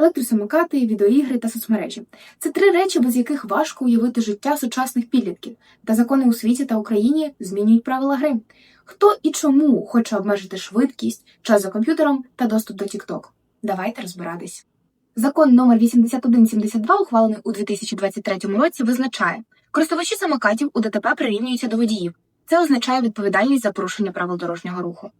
електросамокати, відеоігри та соцмережі. Це три речі, без яких важко уявити життя сучасних підлітків. Та закони у світі та Україні змінюють правила гри. Хто і чому хоче обмежити швидкість, час за комп'ютером та доступ до TikTok? Давайте розбиратись. Закон номер 8172, ухвалений у 2023 році, визначає, користувачі самокатів у ДТП прирівнюються до водіїв. Це означає відповідальність за порушення правил дорожнього руху.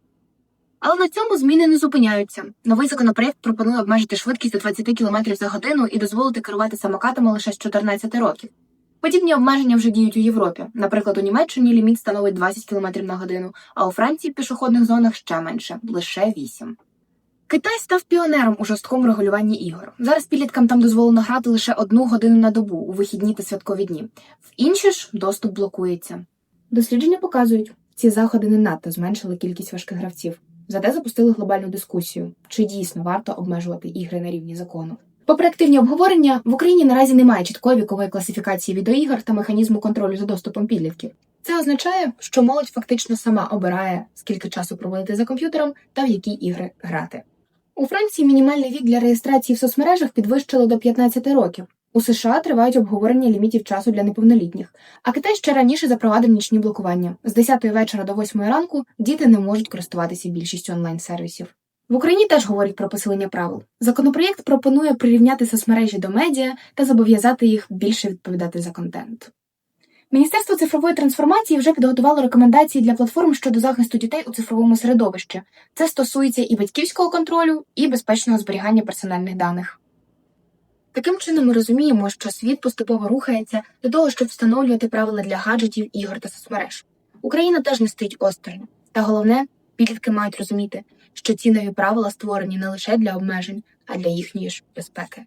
Але на цьому зміни не зупиняються. Новий законопроект пропонує обмежити швидкість до 20 км за годину і дозволити керувати самокатами лише з 14 років. Подібні обмеження вже діють у Європі. Наприклад, у Німеччині ліміт становить 20 км на годину, а у Франції в пішохідних зонах ще менше лише 8. Китай став піонером у жорсткому регулюванні ігор. Зараз підліткам там дозволено грати лише одну годину на добу у вихідні та святкові дні. В інші ж доступ блокується. Дослідження показують, ці заходи не надто зменшили кількість важких гравців. Зате запустили глобальну дискусію, чи дійсно варто обмежувати ігри на рівні закону. Попри активні обговорення, в Україні наразі немає чіткої вікової класифікації відеоігор та механізму контролю за доступом підлітків. Це означає, що молодь фактично сама обирає, скільки часу проводити за комп'ютером та в які ігри грати. У Франції мінімальний вік для реєстрації в соцмережах підвищили до 15 років. У США тривають обговорення лімітів часу для неповнолітніх, а Китай ще раніше запровадив нічні блокування. З 10 вечора до 8 ранку діти не можуть користуватися більшістю онлайн-сервісів. В Україні теж говорять про посилення правил. Законопроєкт пропонує прирівняти соцмережі до медіа та зобов'язати їх більше відповідати за контент. Міністерство цифрової трансформації вже підготувало рекомендації для платформ щодо захисту дітей у цифровому середовищі. Це стосується і батьківського контролю, і безпечного зберігання персональних даних. Таким чином ми розуміємо, що світ поступово рухається до того, щоб встановлювати правила для гаджетів, ігор та соцмереж. Україна теж не стоїть осторонь. Та головне, підлітки мають розуміти, що ці нові правила створені не лише для обмежень, а для їхньої ж безпеки.